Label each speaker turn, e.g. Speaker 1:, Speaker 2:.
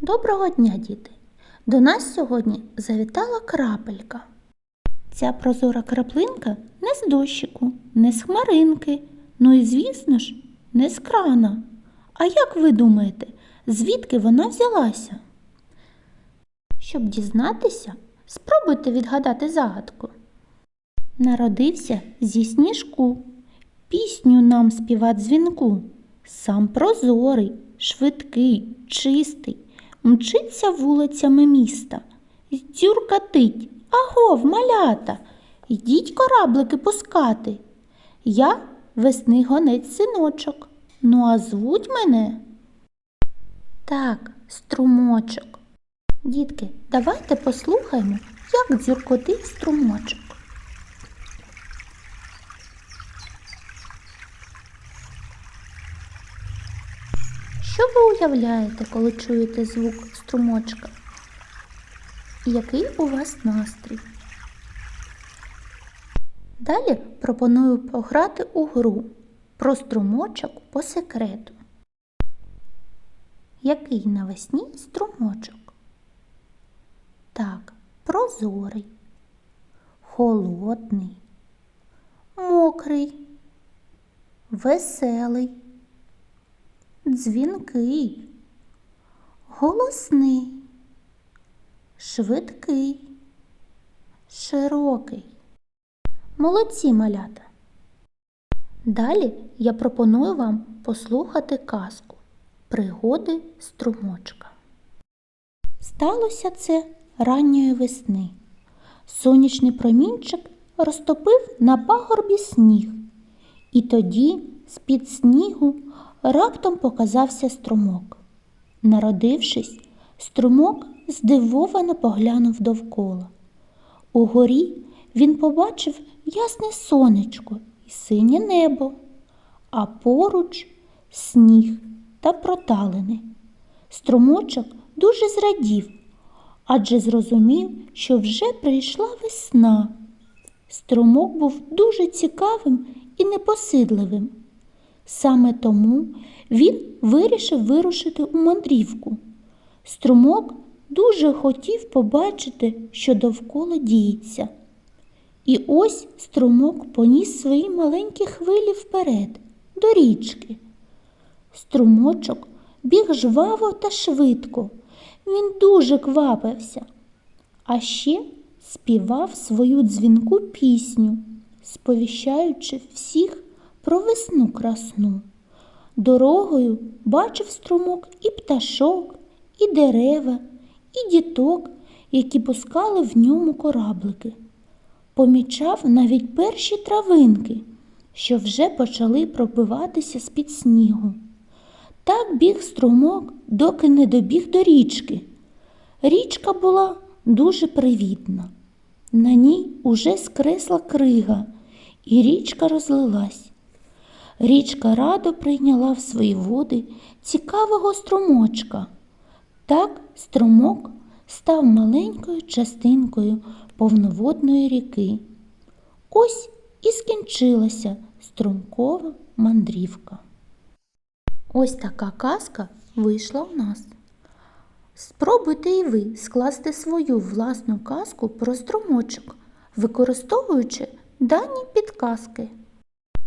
Speaker 1: Доброго дня, діти! До нас сьогодні завітала крапелька. Ця прозора краплинка не з дощику, не з хмаринки, ну і, звісно ж, не з крана. А як ви думаєте, звідки вона взялася? Щоб дізнатися, спробуйте відгадати загадку. Народився зі сніжку, пісню нам співа дзвінку. Сам прозорий, швидкий, чистий, мчиться вулицями міста. Дзюркатить, агов, малята, йдіть кораблики пускати. Я весни гонець синочок, ну а звуть мене. Так, струмочок. Дітки, давайте послухаємо, як дзюркотить струмочок. Що ви уявляєте, коли чуєте звук струмочка? Який у вас настрій? Далі пропоную пограти у гру про струмочок по секрету. Який навесні струмочок? Так, прозорий, холодний, мокрий, веселий дзвінкий, голосний, швидкий, широкий. Молодці малята. Далі я пропоную вам послухати казку Пригоди струмочка. Сталося це ранньої весни. Сонячний промінчик розтопив на пагорбі сніг, і тоді з-під снігу раптом показався струмок. Народившись, струмок здивовано поглянув довкола. Угорі він побачив ясне сонечко і синє небо, а поруч сніг та проталини. Струмочок дуже зрадів, адже зрозумів, що вже прийшла весна. Струмок був дуже цікавим і непосидливим. Саме тому він вирішив вирушити у мандрівку. Струмок дуже хотів побачити, що довкола діється. І ось струмок поніс свої маленькі хвилі вперед, до річки. Струмочок біг жваво та швидко. Він дуже квапився, а ще співав свою дзвінку пісню, сповіщаючи всіх про весну красну. Дорогою бачив струмок і пташок, і дерева, і діток, які пускали в ньому кораблики. Помічав навіть перші травинки, що вже почали пробиватися з-під снігу. Так біг струмок, доки не добіг до річки. Річка була дуже привітна. На ній уже скресла крига, і річка розлилась. Річка радо прийняла в свої води цікавого струмочка. Так струмок став маленькою частинкою повноводної ріки. Ось і скінчилася струмкова мандрівка. Ось така казка вийшла у нас. Спробуйте і ви скласти свою власну казку про струмочок, використовуючи дані підказки.